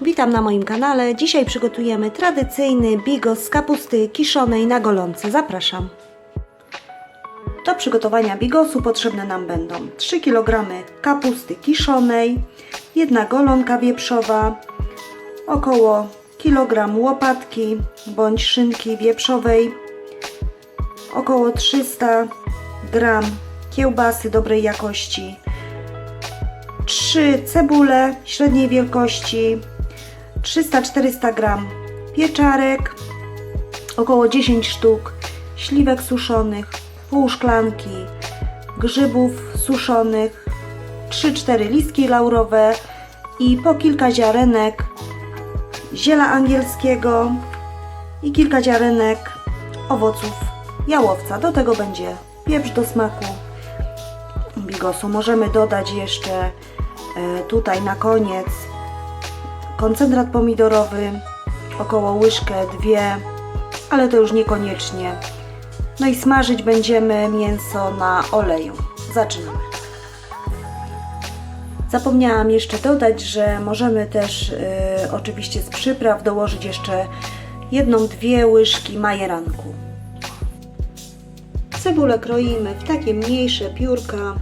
Witam na moim kanale. Dzisiaj przygotujemy tradycyjny bigos z kapusty kiszonej na golące. Zapraszam. Do przygotowania bigosu potrzebne nam będą 3 kg kapusty kiszonej, jedna golonka wieprzowa, około kilogram łopatki bądź szynki wieprzowej, około 300 gram kiełbasy dobrej jakości, 3 cebule średniej wielkości, 300-400 gram pieczarek, około 10 sztuk śliwek suszonych, pół szklanki grzybów suszonych, 3-4 listki laurowe i po kilka ziarenek ziela angielskiego i kilka ziarenek owoców jałowca. Do tego będzie pieprz do smaku bigosu. Możemy dodać jeszcze e, tutaj na koniec koncentrat pomidorowy, około łyżkę, dwie, ale to już niekoniecznie. No i smażyć będziemy mięso na oleju. Zaczynamy. Zapomniałam jeszcze dodać, że możemy też y, oczywiście z przypraw dołożyć jeszcze jedną, dwie łyżki majeranku. Cebulę kroimy w takie mniejsze piórka.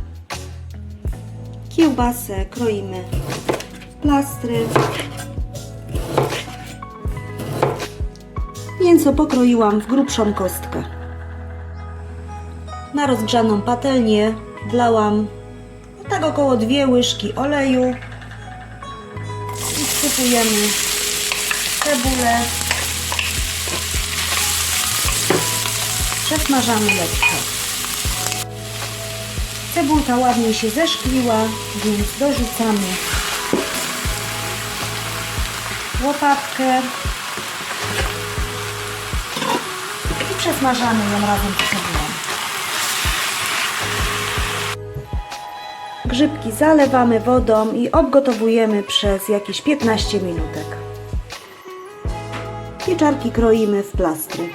Kiełbasę kroimy plastry. Mięso pokroiłam w grubszą kostkę. Na rozgrzaną patelnię wlałam no tak około dwie łyżki oleju i wsypujemy cebulę. Przesmażamy lekko. Cebulka ładnie się zeszkliła, więc dorzucamy łopatkę i przesmażamy ją razem z cebulą. Grzybki zalewamy wodą i obgotowujemy przez jakieś 15 minutek. Pieczarki kroimy w plastry.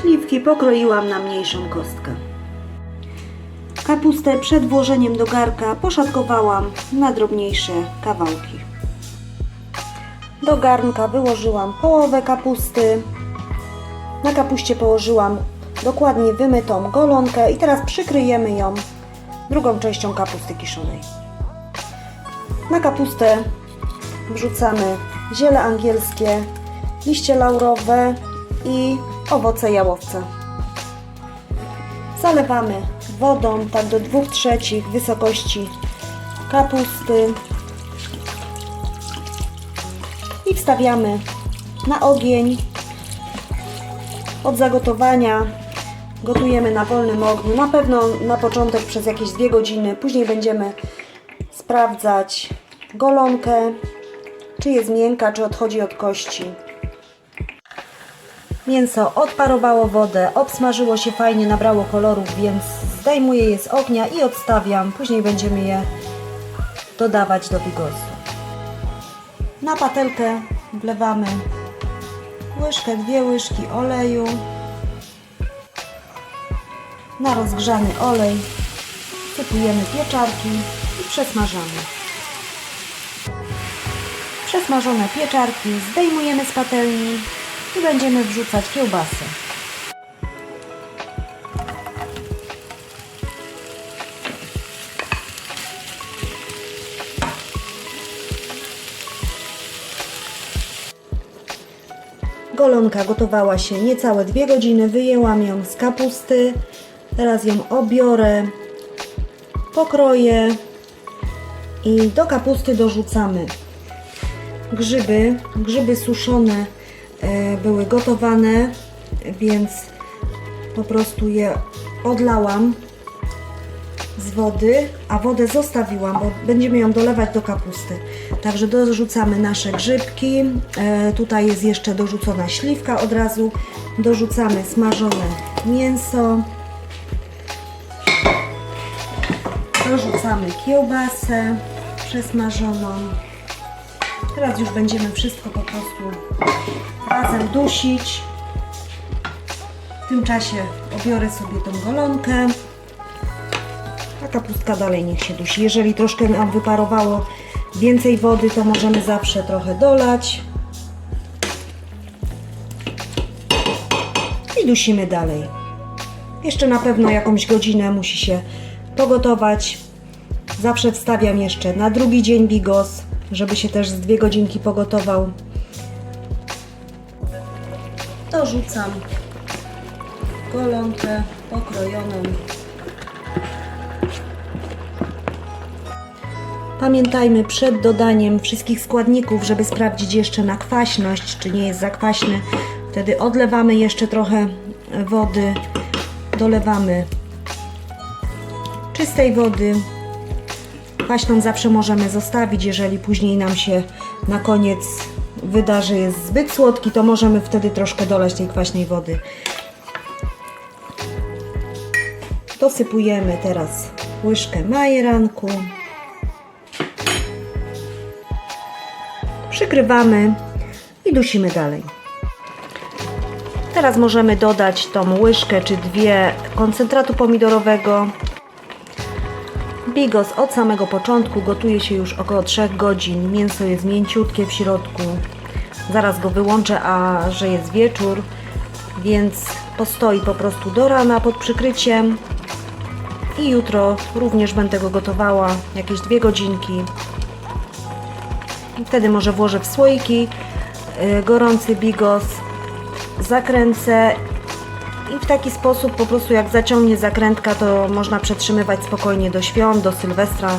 Śliwki pokroiłam na mniejszą kostkę. Kapustę przed włożeniem do garka poszatkowałam na drobniejsze kawałki. Do garnka wyłożyłam połowę kapusty. Na kapuście położyłam dokładnie wymytą golonkę i teraz przykryjemy ją drugą częścią kapusty kiszonej. Na kapustę wrzucamy ziele angielskie, liście laurowe i owoce jałowca. Zalewamy wodą tak do 2 trzecich wysokości kapusty i wstawiamy na ogień. Od zagotowania gotujemy na wolnym ogniu. Na pewno na początek przez jakieś 2 godziny. Później będziemy sprawdzać golonkę, czy jest miękka, czy odchodzi od kości. Mięso odparowało wodę, obsmażyło się fajnie, nabrało kolorów, więc zdejmuję je z ognia i odstawiam. Później będziemy je dodawać do bigosu. Na patelkę wlewamy łyżkę, dwie łyżki oleju. Na rozgrzany olej sypujemy pieczarki i przesmażamy. Przesmażone pieczarki zdejmujemy z patelni i będziemy wrzucać kiełbasę. Golonka gotowała się niecałe dwie godziny. Wyjęłam ją z kapusty. Teraz ją obiorę, pokroję i do kapusty dorzucamy grzyby. Grzyby suszone e, były gotowane, więc po prostu je odlałam z wody, a wodę zostawiłam, bo będziemy ją dolewać do kapusty. Także dorzucamy nasze grzybki. E, tutaj jest jeszcze dorzucona śliwka od razu. Dorzucamy smażone mięso. Dorzucamy kiełbasę przesmażoną. Teraz już będziemy wszystko po prostu razem dusić. W tym czasie obiorę sobie tą golonkę. Kapustka dalej niech się dusi. Jeżeli troszkę nam wyparowało więcej wody, to możemy zawsze trochę dolać. I dusimy dalej. Jeszcze na pewno jakąś godzinę musi się pogotować. Zawsze wstawiam jeszcze na drugi dzień bigos, żeby się też z dwie godzinki pogotował. Dorzucam golonkę pokrojoną. Pamiętajmy przed dodaniem wszystkich składników, żeby sprawdzić jeszcze na kwaśność, czy nie jest za kwaśny. Wtedy odlewamy jeszcze trochę wody, dolewamy czystej wody. Kwaśną zawsze możemy zostawić, jeżeli później nam się na koniec wyda, że jest zbyt słodki, to możemy wtedy troszkę dolać tej kwaśnej wody. Dosypujemy teraz łyżkę majeranku. Przykrywamy i dusimy dalej. Teraz możemy dodać tą łyżkę czy dwie koncentratu pomidorowego. Bigos od samego początku gotuje się już około 3 godzin. Mięso jest mięciutkie w środku. Zaraz go wyłączę, a że jest wieczór, więc postoi po prostu do rana pod przykryciem. I jutro również będę go gotowała jakieś dwie godzinki. Wtedy może włożę w słoiki y, gorący bigos, zakręcę i w taki sposób po prostu jak zaciągnie zakrętka, to można przetrzymywać spokojnie do świąt, do Sylwestra.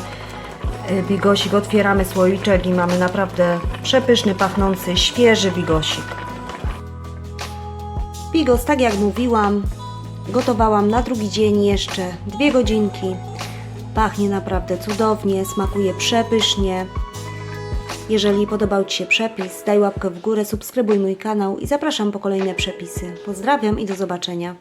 Y, Bigosik, otwieramy słoiczek i mamy naprawdę przepyszny, pachnący, świeży bigosik. Bigos, tak jak mówiłam, gotowałam na drugi dzień jeszcze dwie godzinki. Pachnie naprawdę cudownie, smakuje przepysznie. Jeżeli podobał Ci się przepis, daj łapkę w górę, subskrybuj mój kanał i zapraszam po kolejne przepisy. Pozdrawiam i do zobaczenia.